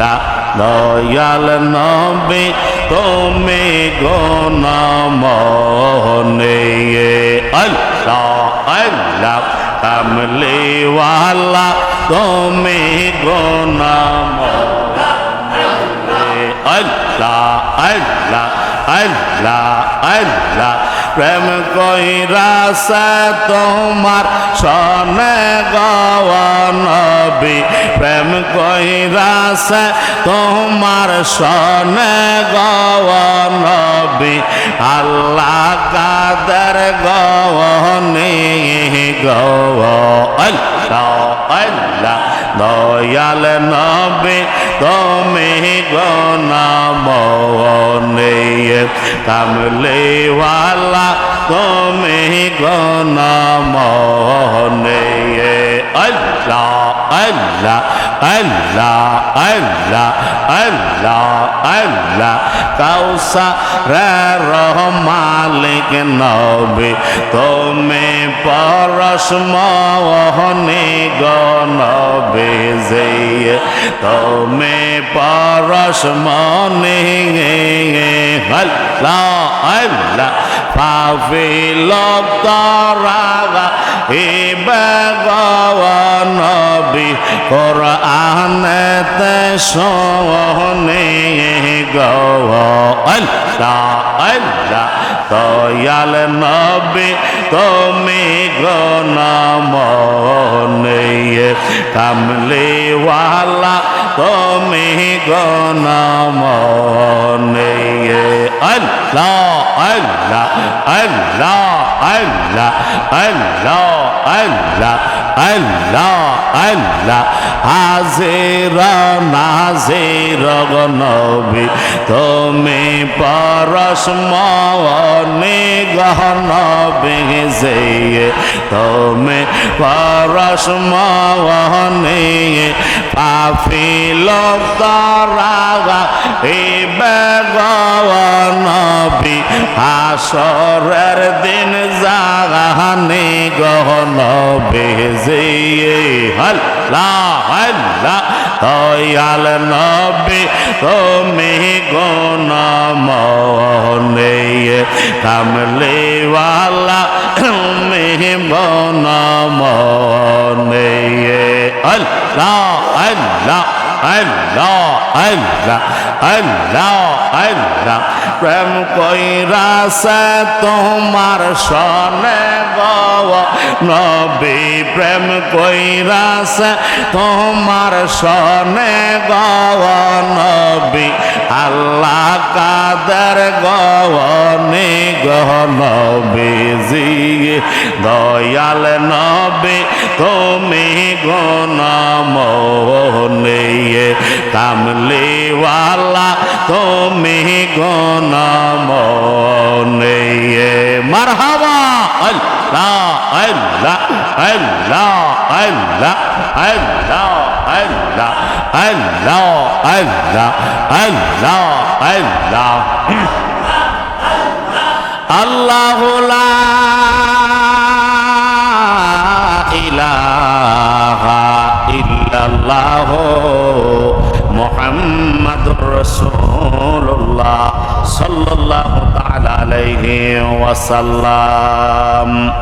আল্লাহ দয়াল নবী তুমি গণমনে আল্লাহ আল্লাহ কামলিওয়ালা তুমি গণমনে আল্লাহ আল্লাহ আল্লাহ আল্লাহ প্রেম কইরা সে তোমার সনে গনবি প্রেম কইরা সে তোমার সনে গনবি আল্লাহ কাদের গনি গো। আল্লাহ আল্লাহ দয়াল নবে তুমি গনমনে কামলেওয়ালা তুমি গনমনে আল্লাহ আল্লাহ। আল্লাহ আল্লাহ আল্লাহ আল্লাহ। কাউসা রহমালিক নবী, তুমি পরশ মোহনে গনবে যে তুমি পরশ মনে আল্লাহ আল্লাহ। পাফিল তরাগা নবী কর আনতে সহনে গল আল্লাহ আল্লাহ। দয়াল নবী, তুমি গণমনে কামলিওয়ালা তুমি গণমনে আল্লাহ আল্লাহ আল্লাহ আল্লাহ আল্লাহ আল্লাহ আল্লাহ আল্লাহ হাজির নাজির নবী, তুমি পরশ মনে গহন বেজে তুমি পরশ মনে পাফিল তারা এ বেগনবী আসরের দিন জাগানে গহন বেজে হল্লা হল্লা, দয়াল নবী, তুমি গনমনে কামলেওয়ালা, তুমি গনমনে আল্লাহ আল্লাহ আল্লাহ আল্লাহ আল্লাহ আল্লাহ প্রেম কইরাছে তোমার সনে নবী প্রেম কইরাছে তোমার সনে গব নবী আল্লাহ কাদের গবনে গহ নবী দয়াল নবী, তুমি গুণ মোহনে কামলিওয়ালা, তুমি গুণ গণমনে মারহাবা আল্লাহ আল্লাহ আল্লাহ আল্লাহ আল্লাহ আল্লাহ আল্লাহ আল্লাহ আল্লাহ আল্লাহ আল্লাহ লা رسول الله صلى الله تعالى عليه وسلم